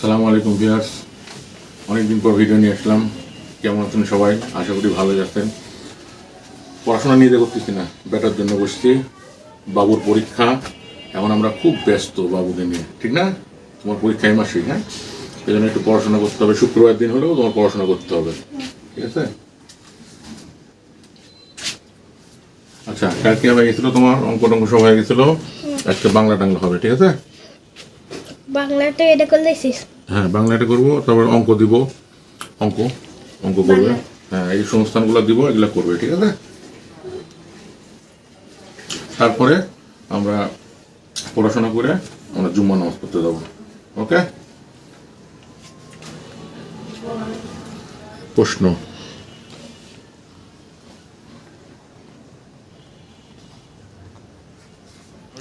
সালামু আলাইকুম ভিউয়ার্স। অনেকদিন পর ভিডিও নিয়ে আসলাম। কেমন আছেন সবাই? আশা করি ভালো আছেন। পড়াশোনা নিয়ে করতেছি না, বেটার জন্য বসছি। বাবুর পরীক্ষা। এখন আমরা খুব ব্যস্ত বাবুদের নিয়ে। ঠিক না? তোমার পরীক্ষা এই মাসেই হ্যাঁ? এই জন্য একটু পড়াশোনা করতে হবে। শুক্রবার দিন হলেও তোমার পড়াশোনা করতে হবে। ঠিক আছে? আচ্ছা কালকে হয়ে গেছিল তোমার অঙ্ক টঙ্ক সব হয়ে গেছিল। আজকে বাংলা টাংলা হবে, ঠিক আছে? বাংলাটা এটা করলে শেষ। হ্যাঁ বাংলাটা করব তারপর অঙ্ক দিব। অঙ্ক অঙ্ক করবে। হ্যাঁ এই সংস্থানগুলো দিব এগুলো করবে ঠিক আছে? তারপরে আমরা পড়াশোনা করে আমরা জুম্মা নামাজ পড়তে যাব ওকে? প্রশ্ন।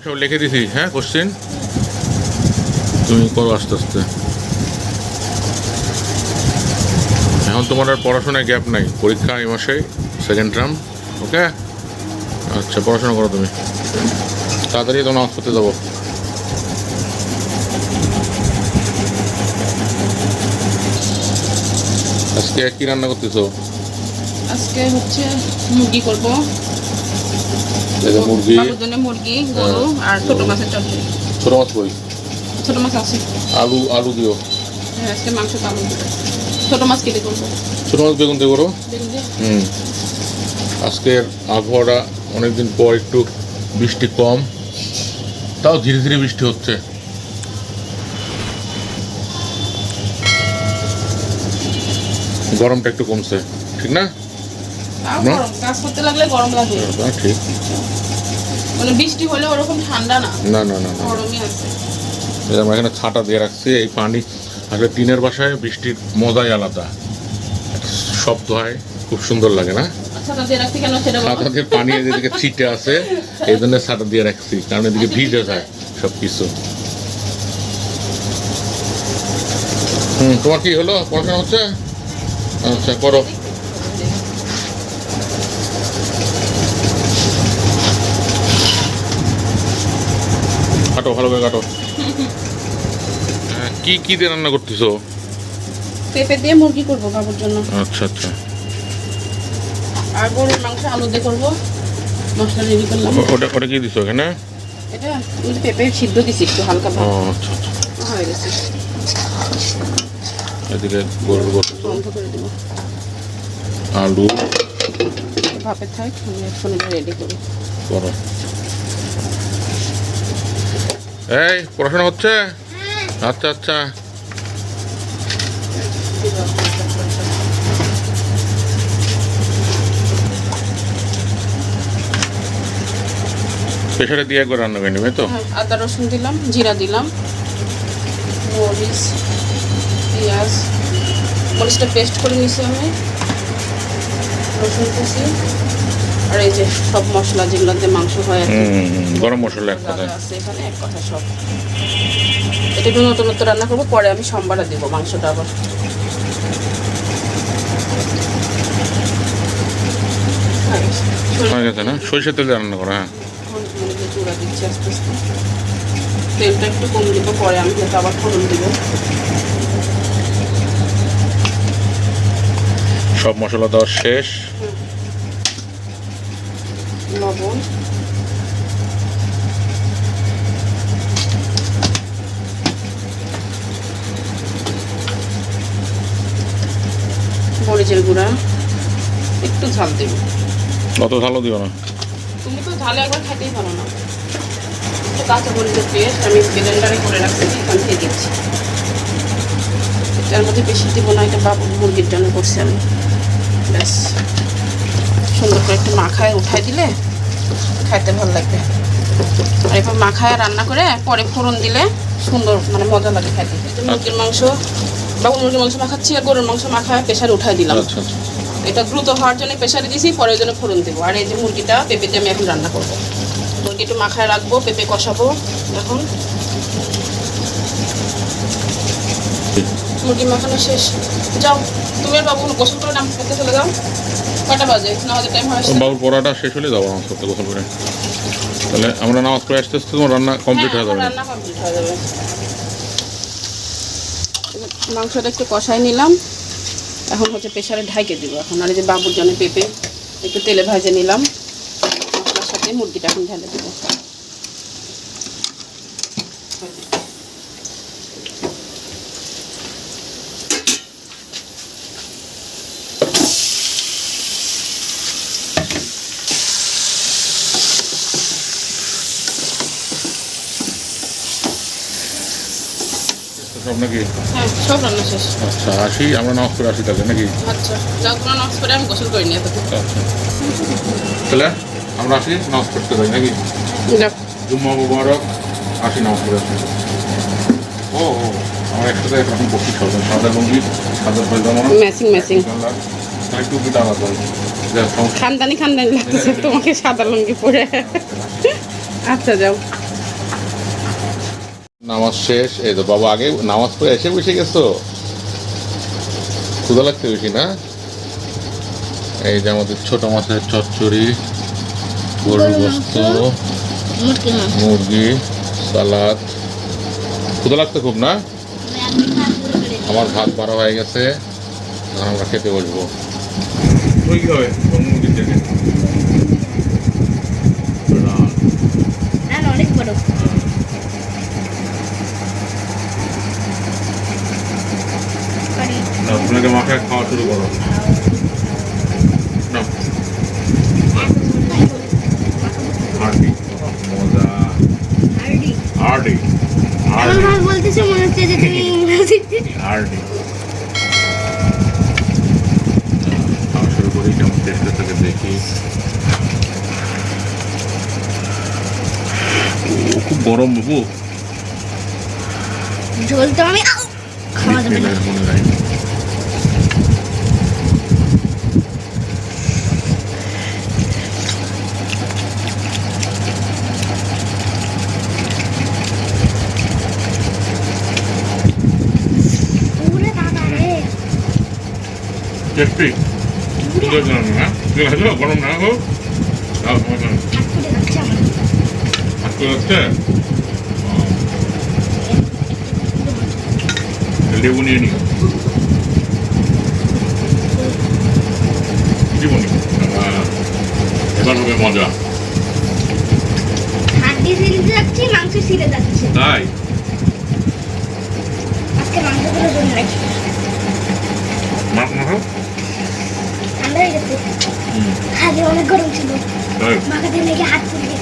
সব লিখে দিছি হ্যাঁ কোশ্চেন তুমি করো আস্তে আস্তে। এখন তোমার আর পড়াশোনায় গ্যাপ নাই। পরীক্ষা এই মাসে সেকেন্ড টার্ম ওকে আচ্ছা পড়াশোনা করো তুমি। তাড়াতাড়ি তোমার নামাজ পড়তে যাব। আজকে কি রান্না করতেছো? আজকে হচ্ছে মুরগি করব। মুরগি মুরগি গরু আর ছোট মাছের চচ্চড়ি। ছোট মাছ করি ছোট মাছ আছে। আলু আলু দিও। হ্যাঁ আজকে মাংস ছোট মাছ কেটে করব। ছোট মাছ বেগুন দিয়ে করো? হুম। আজকের আবহাওয়াটা অনেকদিন পর একটু বৃষ্টি কম। তাও ধীরে ধীরে বৃষ্টি হচ্ছে। গরমটা একটু কমছে। ঠিক না? কাজ করতে লাগলে গরম লাগে। ঠিক। মানে বৃষ্টি হলে ওরকম ঠান্ডা না না না না। গরমই আছে। আমরা এখানে ছাতা দিয়ে রাখছি এই পানি আসলে টিনের বাসায় বৃষ্টির মজাই আলাদা। শব্দ হয় খুব সুন্দর লাগে না? ছাতা দিয়ে পানি যেদিকে ছিটে আছে এই জন্য ছাতা দিয়ে রাখছি কারণ এদিকে ভিজে যায় সব কিছু হুম তোমার কি হলো? পড়াশোনা হচ্ছে? আচ্ছা করো। কাটো ভালো করে কাটো। কি কি দিয়ে রান্না করতেছো? পেঁপে দিয়ে মুরগি করব বাবুর জন্য। আচ্ছা আচ্ছা। আর গরুর মাংস আলু দিয়ে করব। মশলা রেডি করলাম। ওটা ওটা কি দিছো এখানে? এটা ওই পেঁপে সিদ্ধ দিছি একটু হালকা ও আচ্ছা আচ্ছা। হয়ে গেছে। এদিকে গরুর গোস্ত বন্ধ করে দেবো। আলু। ভাপে থাক আমি এখন রেডি করি। করো। এই পড়াশোনা হচ্ছে? আচ্ছা আচ্ছা। প্রেশারে দিয়ে একবার রান্না করে নেবে তো? হ্যাঁ, আদা রসুন দিলাম জিরা দিলাম মরিচ পেঁয়াজ। মরিচটা পেস্ট করে নিছি আমি। রসুন কুচি। আর এই যে সব মশলা যেগুলোতে মাংস হয় গরম মশলা এক যা যা আছে এখানে এক কথা সব। এটা একটু নতুন নতুন রান্না করব পরে আমি সোমবারে দেবো মাংসটা আবার। হয়ে গেছে। না? সরিষার তেল রান্না করা হ্যাঁ। চূড়া দিচ্ছি আস্তে আস্তে তেলটা একটু কম দিব পরে আমি হয়তো আবার ফোড়ন দিব। সব মশলা দেওয়া শেষ। লবণ মরিচের গুঁড়া। একটু ঝাল দেব। অত ভালো দিও না। তুমি তো ঝালে একবার খেতেই পারো না। একটু কাঁচা মরিচের পেস্ট আমি ব্লেন্ডারে করে রাখছি এখান থেকে দিচ্ছি। এটার মধ্যে বেশি দিব না এটা বাবু মুরগির জন্য করছি আমি। ব্যাস। সুন্দর করে একটু মাখায় উঠাই দিলে খাইতে ভালো লাগবে। আর এরপর মাখায় রান্না করে পরে ফোড়ন দিলে সুন্দর মানে মজা লাগে খাইতে। মুরগির মাংস বা মুরগির মাংস মাখাচ্ছি আর গরুর মাংস মাখায় প্রেশারে উঠাই দিলাম। আচ্ছা আচ্ছা। এটা দ্রুত হওয়ার জন্য প্রেশারে দিয়েছি পরে জন্য ফোড়ন দেবো। আর এই যে মুরগিটা পেঁপেতে আমি এখন রান্না করব। মুরগি একটু মাখায় রাখব পেঁপে কষাবো এখন। মুরগি মাখানো শেষ। যাও তুমি আর বাবু গোসল করে নাম করতে চলে যাও। কটা বাজে? নামাজের টাইম হয়ে আসছে বাবুর পড়াটা শেষ হলে যাব নামাজ পড়তে গোসল করে। তাহলে আমরা নামাজ পড়ে আসতে আসতে তোমার রান্না কমপ্লিট হ্যাঁ, হয়ে যাবে রান্না কমপ্লিট হয়ে যাবে। মাংসটা একটু কষাই নিলাম। এখন হচ্ছে প্রেশারে ঢাইকে দিব। এখন আর যে বাবুর জন্য পেঁপে একটু তেলে ভাজে নিলাম। মশলার সাথে মুরগিটা এখন ঢেলে দেবো। সব নাকি? হ্যাঁ সব রান্না শেষ। আচ্ছা আসি আমরা নামাজ করে আসি তাহলে নাকি? আচ্ছা যাও তোমরা নক্স করে আমি গোসল এতক্ষণ আচ্ছা। তাহলে আমরা আসি নামাজ পড়তে যাই নাকি? জুম্মা মুবারক আসি নামাজ পড়ে আসি। ও ও আমার একসাথে এখন বসি সব সাদা লুঙ্গি সাদা পায়জামা। ম্যাচিং ম্যাচিং আলাদা খানদানি খানদানি লাগতেছে তোমাকে সাদা লুঙ্গি পরে। আচ্ছা যাও। নামাজ শেষ এই তো বাবা আগে নামাজ পড়ে এসে বসে গেছো। ক্ষুদা লাগতে বেশি না? এই যে আমাদের ছোট মাছের চচ্চড়ি গরুর গোস্ত মুরগি মাংস। মুরগি সালাদ। ক্ষুদা লাগতে খুব না। আমার ভাত বাড়া হয়ে গেছে আমরা খেতে বসবো। কি হবে? মুরগির থেকে না না, অনেক বড় পারি। আপনাকে মাথায় খাওয়া শুরু করো না হার্ডি মজা হার্ডি। হার্ডি এমন বলতেছে মনে হচ্ছে যে তুমি ইংরেজিতে হার্ডি খাওয়া শুরু করি কেমন টেস্ট থেকে দেখি। খুব গরম বাবু। ঝোল তো আমি খাওয়া যাবে না। টেস্টি সুন্দর জানো না ঠিক আছে গরম না হোক। তাও যাচ্ছে আমার আজকে হচ্ছে লেবু নিয়ে নিও। জীবনী এবার হবে মজা। যাচ্ছে মাংস ছিঁড়ে যাচ্ছে তাই আজকে মাংসগুলো জন্য রাখি মাছ মাখো ঠান্ডা হয়ে গেছে আগে অনেক গরম ছিল। তাই মাখাতে লেগে হাত ফুটে